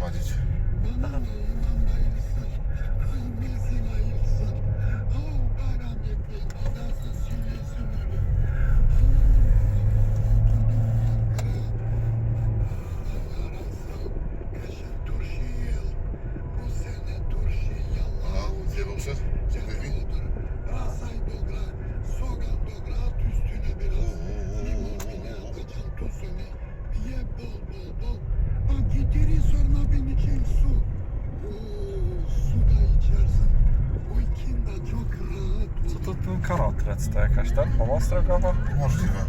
강아지 줄. 음, 음, 음. Karotrec? To jakaś ten pomoc drogowa? Możliwe.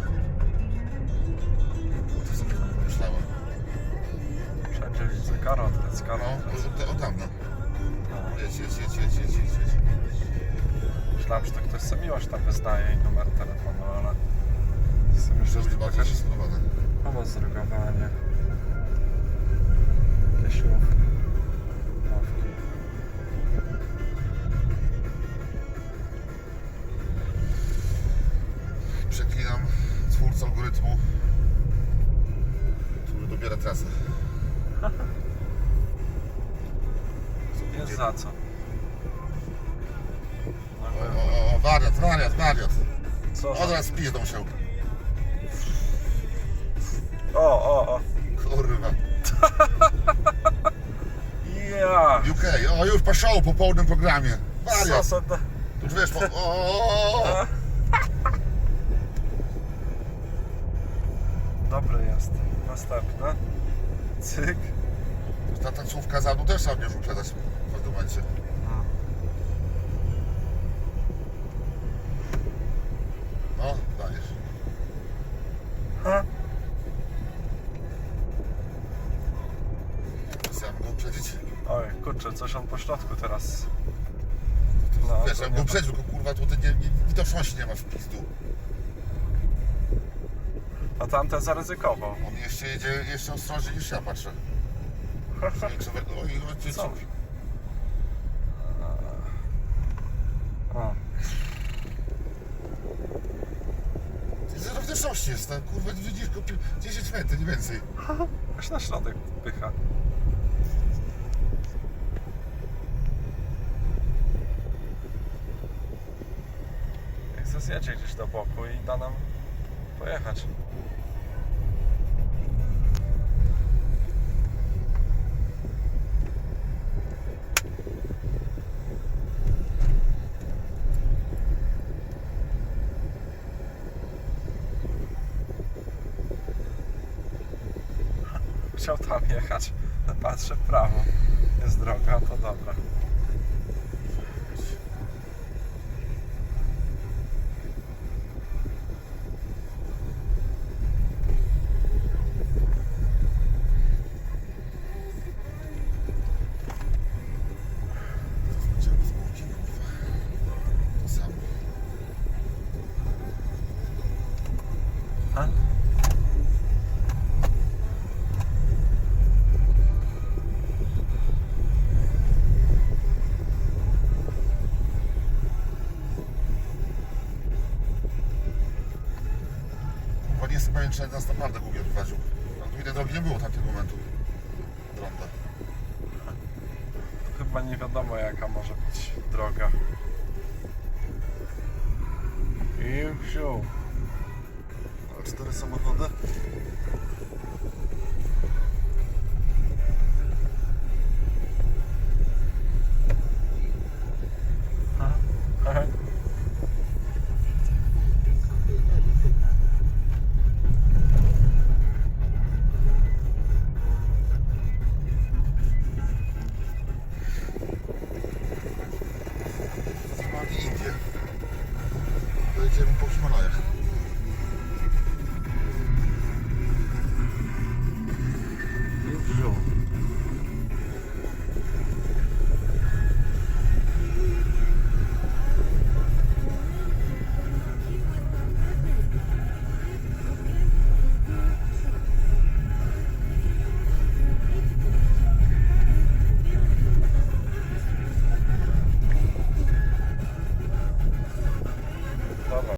To sobie myślałem. Wszędzie widzę No, od, od dawna. No. Jedź, jedź, jedź, jedź, jedź, jedź, jedź. Myślałem, że to ktoś sobie miłość tam wyznaje i numer telefonu, ale... Sobie myślę, Muszę że to bardziej jakaś zdecydowane. pomoc drogowa, a nie... Przeklinam twórcę algorytmu, który dobiera trasę. Jest za co. O, o, o, wariat, wariat, wariat. Co Od za... razu pizdą się. O, o, o. Kurwa. Ja! UK, o już poszło po połudnym programie. Co Wariat. za... Już wiesz, po... o, o, o, o. Dobry jest. Następny. Cyk. Ta taksówka za mną też trzeba mnie uprzedzać w pewnym momencie. No, dajesz. Ha? Chciałem go uprzedzić. Oj, kurczę, coś on po środku teraz. No, Wiesz, to jak nie go uprzedził, tylko kurwa tutaj nie, nie, widoczności nie ma w pizdu. A tamten zaryzykował. On jeszcze jedzie jeszcze ostrożniej niż ja patrzę. Większe we- Oj, oj, ty, Co? O, Zero widoczności jest, tak? kurwa, widzisz go pi- 10 metrów, nie więcej. aż na środek pycha. Jak se zjedzie gdzieś do boku i da nam pojechać. Chciał tam jechać. Patrzę w prawo. Jest droga, to dobra. Jestem pewien, czy nas naprawdę Google prowadził. No tu innej drogi nie było tamtego momentu. Dronda. Chyba nie wiadomo jaka może być droga. I wziął. Ale cztery samochody?